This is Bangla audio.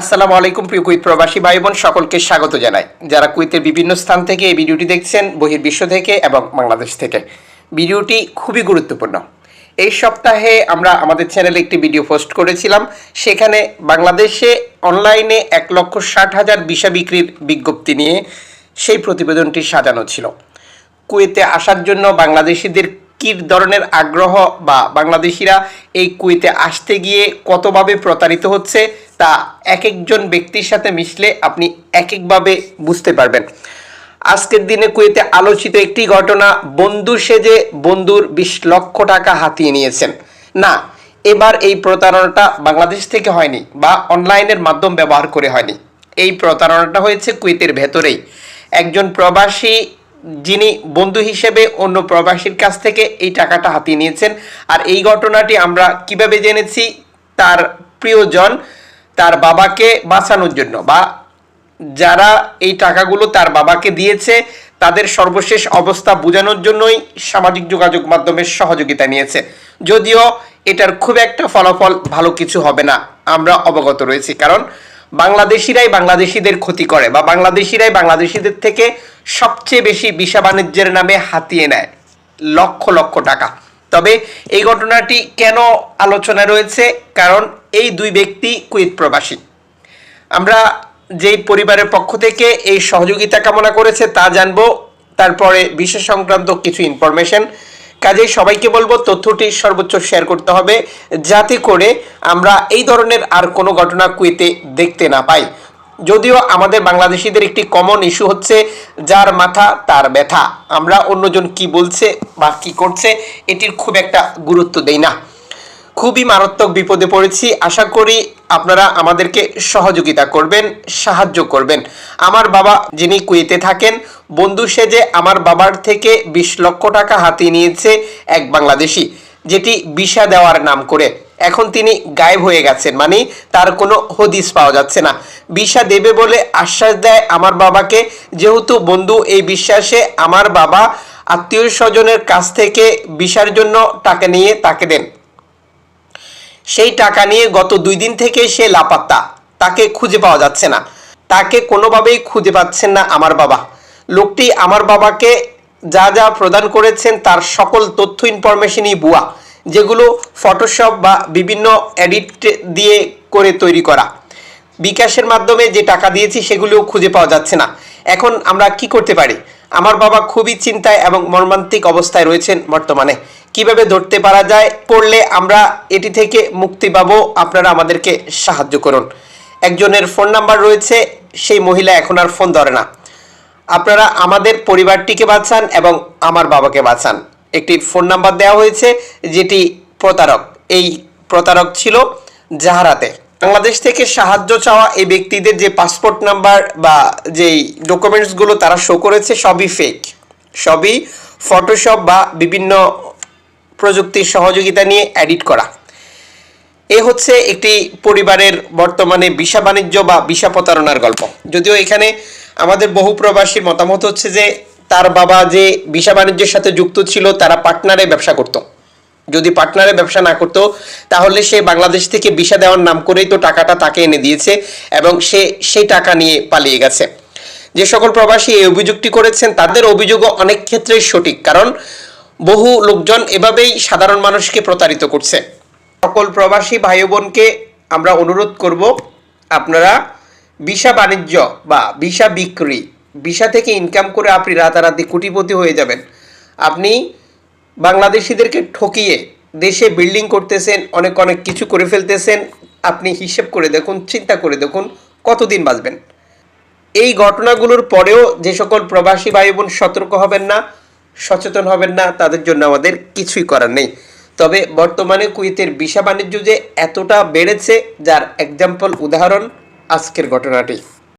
আসসালামু আলাইকুম, প্রিয় কুইত প্রবাসী ভাই বোন সকলকে স্বাগত জানাই। যারা কুইতের বিভিন্ন স্থান থেকে এই ভিডিওটি দেখছেন, বহির্বিশ্ব থেকে এবং বাংলাদেশ থেকে। ভিডিওটি খুবই গুরুত্বপূর্ণ। এই সপ্তাহে আমরা আমাদের চ্যানেলে একটি ভিডিও পোস্ট করেছিলাম। সেখানে বাংলাদেশে অনলাইনে এক লক্ষ ষাট হাজার ভিসা বিক্রির বিজ্ঞপ্তি নিয়ে সেই প্রতিবেদনটি সাজানো ছিল। কুয়েতে আসার জন্য বাংলাদেশিদের কী ধরনের আগ্রহ বা বাংলাদেশিরা এই কুয়েতে আসতে গিয়ে কতভাবে প্রতারিত হচ্ছে তা এক একজন ব্যক্তির সাথে মিশলে আপনি এক একভাবে বুঝতে পারবেন। আজকের দিনে কুয়েতে আলোচিত একটি ঘটনা, বন্ধু সেজে বন্ধুর বিশ লক্ষ টাকা হাতিয়ে নিয়েছেন। না, এবার এই প্রতারণাটা বাংলাদেশ থেকে হয়নি বা অনলাইনের মাধ্যম ব্যবহার করে হয়নি। এই প্রতারণাটা হয়েছে কুয়েতের ভেতরেই। একজন প্রবাসী যিনি বন্ধু হিসেবে অন্য প্রবাসীর কাছ থেকে এই টাকাটা হাতিয়ে নিয়েছেন। আর এই ঘটনাটি আমরা কীভাবে জেনেছি, তার প্রিয়জন, তার বাবাকে বাঁচানোর জন্য বা যারা এই টাকাগুলো তার বাবাকে দিয়েছে, তাদের সর্বশেষ অবস্থা বোঝানোর জন্যই সামাজিক যোগাযোগ মাধ্যমের সহযোগিতা নিয়েছে। যদিও এটার খুব একটা ফলাফল ভালো কিছু হবে না, আমরা অবগত রয়েছি। কারণ বাংলাদেশিরাই বাংলাদেশিদের ক্ষতি করে বা বাংলাদেশিরাই বাংলাদেশিদের থেকে সবচেয়ে বেশি বিষা বাণিজ্যের নামে হাতিয়ে নেয় লক্ষ লক্ষ টাকা। তবে এই ঘটনাটি কেন আলোচনা রয়েছে? কারণ এই দুই ব্যক্তি কুয়েত প্রবাসী। আমরা যেই পরিবারের পক্ষ থেকে এই সহযোগিতা কামনা করেছে তা জানব। তারপরে বিশেষ সংক্রান্ত কিছু ইনফরমেশন কাজেই সবাইকে বলব, তথ্যটি সর্বোচ্চ শেয়ার করতে হবে, যাতে করে আমরা এই ধরনের আর কোনো ঘটনা কুয়েতে দেখতে না পাই। যদিও আমাদের বাংলাদেশিদের একটি কমন ইস্যু হচ্ছে যার মাথা তার ব্যথা। আমরা অন্যজন কি বলছে বা কি করছে, এটির খুব একটা গুরুত্ব দেই না। খুবই মারাত্মক বিপদে পড়েছি। আশা করি আপনারা আমাদেরকে সহযোগিতা করবেন, সাহায্য করবেন। আমার বাবা যিনি কুয়েতে থাকেন, বন্ধু সেজে আমার বাবার থেকে বিশ লক্ষ টাকা হাতিয়ে নিয়েছে এক বাংলাদেশি, যেটি বিষা দেওয়ার নাম করে। এখন তিনি গায়েব হয়ে গেছেন মানে তার কোনো হদিস পাওয়া যাচ্ছে না। বিষা দেবে বলে আশ্বাস দেয় আমার বাবাকে। যেহেতু বন্ধু এই বিশ্বাসে আমার বাবা আত্মীয় স্বজনের কাছ থেকে বিষার জন্য টাকা নিয়ে তাকে দেন। সেই টাকা নিয়ে গত দুই দিন থেকে সে লাপাত্তা। তাকে খুঁজে পাওয়া যাচ্ছে না। তাকে কোনোভাবেই খুঁজে পাচ্ছেন না আমার বাবা। লোকটি আমার বাবাকে যা যা প্রদান করেছেন তার সকল তথ্য ইনফরমেশনই বুয়া যেগুলো ফটোশপ বা বিভিন্ন এডিট দিয়ে করে তৈরি করা। বিকাশের মাধ্যমে যে টাকা দিয়েছি সেগুলোও খুঁজে পাওয়া যাচ্ছে না। এখন আমরা কি করতে পারি? আমার বাবা খুবই চিন্তায় এবং মর্মান্তিক অবস্থায় রয়েছেন বর্তমানে। কীভাবে ধরতে পারা যায়, পড়লে আমরা এটি থেকে মুক্তি পাবো, আপনারা আমাদেরকে সাহায্য করুন। একজনের ফোন নাম্বার রয়েছে, সেই মহিলা এখন আর ফোন ধরে না। আপনারা আমাদের পরিবারটিকে বাঁচান এবং আমার বাবাকে বাঁচান। একটি ফোন নাম্বার দেওয়া হয়েছে, যেটি প্রতারক। এই প্রতারক ছিল জাহারাতে। বাংলাদেশ থেকে সাহায্য চাওয়া এই ব্যক্তিদের যে পাসপোর্ট নাম্বার বা যেই ডকুমেন্টসগুলো তারা শো করেছে, সবই ফেক সবই ফটোশপ বা বিভিন্ন প্রযুক্তির সহযোগিতা নিয়ে এডিট করা। এ হচ্ছে একটি পরিবারের বর্তমানে বিষা বাণিজ্য বা বিষা প্রতারণার গল্প। যদিও এখানে আমাদের বহু প্রবাসীর মতামত হচ্ছে যে, তার বাবা যে বিষা বাণিজ্যের সাথে যুক্ত ছিল, তারা পার্টনারে ব্যবসা করতো। যদি পার্টনারে ব্যবসা না করতো, তাহলে সে বাংলাদেশ থেকে বিষা দেওয়ার নাম করেই তো টাকাটা তাকে এনে দিয়েছে এবং সে সেই টাকা নিয়ে পালিয়ে গেছে। যে সকল প্রবাসী এই অভিযোগটি করেছেন, তাদের অভিযোগও অনেক ক্ষেত্রেই সঠিক। কারণ বহু লোকজন এভাবেই সাধারণ মানুষকে প্রতারিত করছে। সকল প্রবাসী ভাই বোনকে আমরা অনুরোধ করব, আপনারা ভিসা বাণিজ্য বা ভিসা বিক্রি, ভিসা থেকে ইনকাম করে আপনি রাতারাতি কোটিপতি হয়ে যাবেন। আপনি বাংলাদেশিদেরকে ঠকিয়ে দেশে বিল্ডিং করতেছেন, অনেক অনেক কিছু করে ফেলতেছেন, আপনি হিসেব করে দেখুন, চিন্তা করে দেখুন কতদিন বাঁচবেন। এই ঘটনাগুলোর পরেও যে সকল প্রবাসী ভাই বোন সতর্ক হবেন না সচেতন হবেন না, তাদের জন্য আমাদের কিছুই করার নেই। তবে বর্তমানে কুয়েতের ভিসা বাণিজ্য যে এতটা বেড়েছে, যার এক্সাম্পল উদাহরণ আজকের ঘটনাটি।